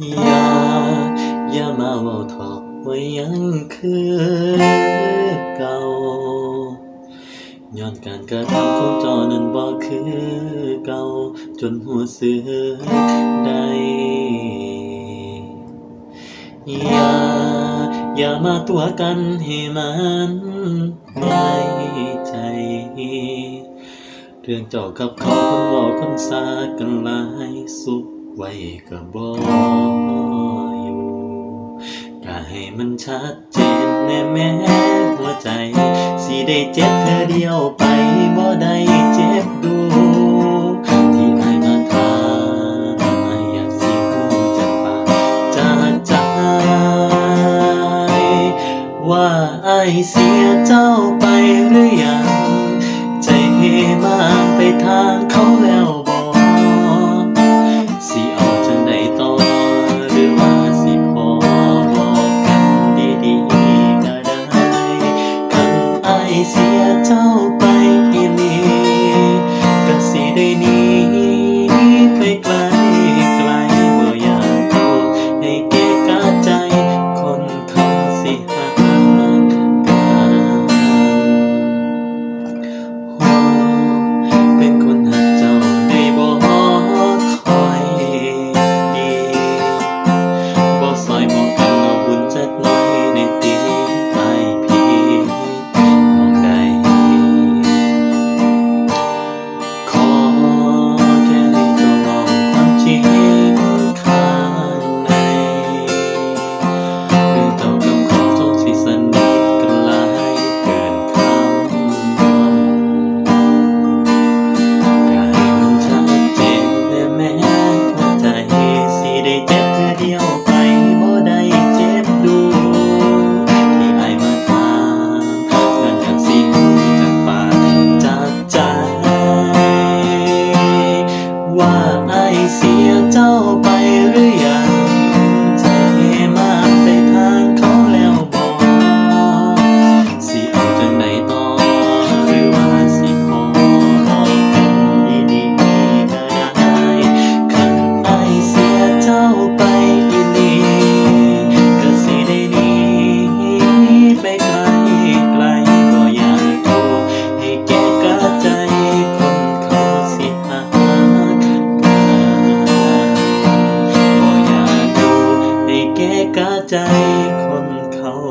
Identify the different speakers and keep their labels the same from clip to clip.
Speaker 1: อย่าอย่ามาเว้าทอว่ายังคือเก่าย้อนการกระทำของเจ้านั้นบ่คือเก่าจนรู้สึกได้อย่าอย่ามาตัวกันให้มันในใจ เรื่องเจ้ากับเขาคนเว้าคนซากันหลายสุข ไว้ก็บอกอยู่ถ้าให้มันชัดเจนแน่แม้หัวใจ สิได้เจ็บเธอเดียวไปบ่ได้เจ็บดู ที่ไอมาทำไออยากสิหูจักปากจากใจ ว่าไอเสียเจ้าไปหรือยัง ใจเฮมางไปทาง เสียเจ้าไปอีลีก็สิได้นี้ไปไกล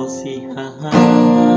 Speaker 1: 西哈。